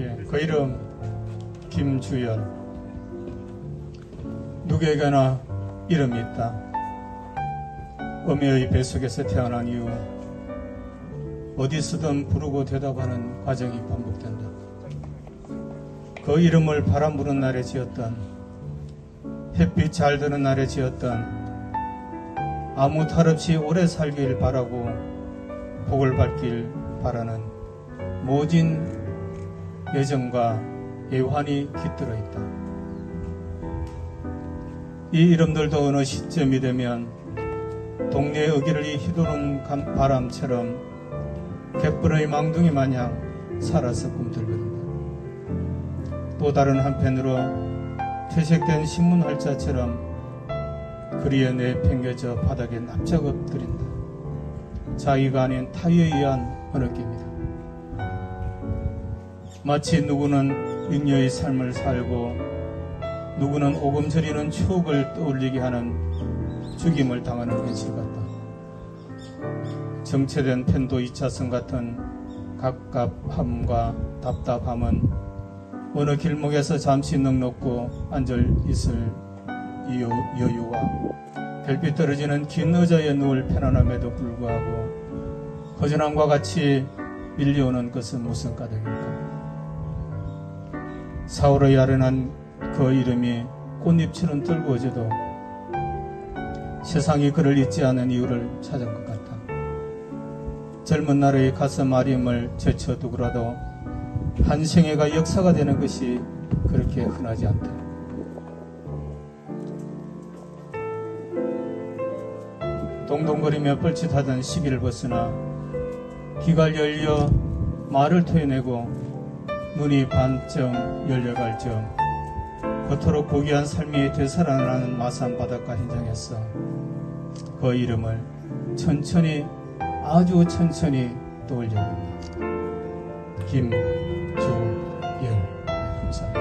예, 그 이름 김주연. 누구에게나 이름이 있다. 어미의 뱃속에서 태어난 이후 어디서든 부르고 대답하는 과정이 반복된다. 그 이름을 바람 부는 날에 지었던 햇빛 잘 드는 날에 지었던 아무 탈 없이 오래 살길 바라고 복을 받길 바라는 모진 예정과 예환이 깃들어 있다. 이 이름들도 어느 시점이 되면 동네 어귀를 휘두른 감- 바람처럼 갯벌의 망둥이 마냥 살아서 꿈틀거린다. 또 다른 한편으로 퇴색된 신문 활자처럼 그리에 내팽겨져 바닥에 납작 엎드린다. 자기가 아닌 타의에 의한 어느 끼입니다. 마치 누구는 잉여의 삶을 살고 누구는 오금저리는 추억을 떠올리게 하는 죽임을 당하는 현실 같다. 정체된 편도 2차선 같은 갑갑함과 답답함은 어느 길목에서 잠시 넉넉고 앉아 있을 여유와 별빛 떨어지는 긴 의자에 누울 편안함에도 불구하고 허전함과 같이 밀려오는 것은 무슨 까닭일까? 사울의 아련한 그 이름이 꽃잎처럼 떨구어져도 세상이 그를 잊지 않은 이유를 찾은 것 같다. 젊은 날의 가슴 아림을 제쳐두고라도 한 생애가 역사가 되는 것이 그렇게 흔하지 않다. 동동거리며 뻘짓하던 시기를 벗어나 귀가 열려 말을 토해내고 눈이 반쯤 열려갈 즈음 겉으로 고귀한 삶이 되살아나는 마산 바닷가 현장에서 그 이름을 천천히 아주 천천히 떠올려봅니다. 김주열 감사합니다.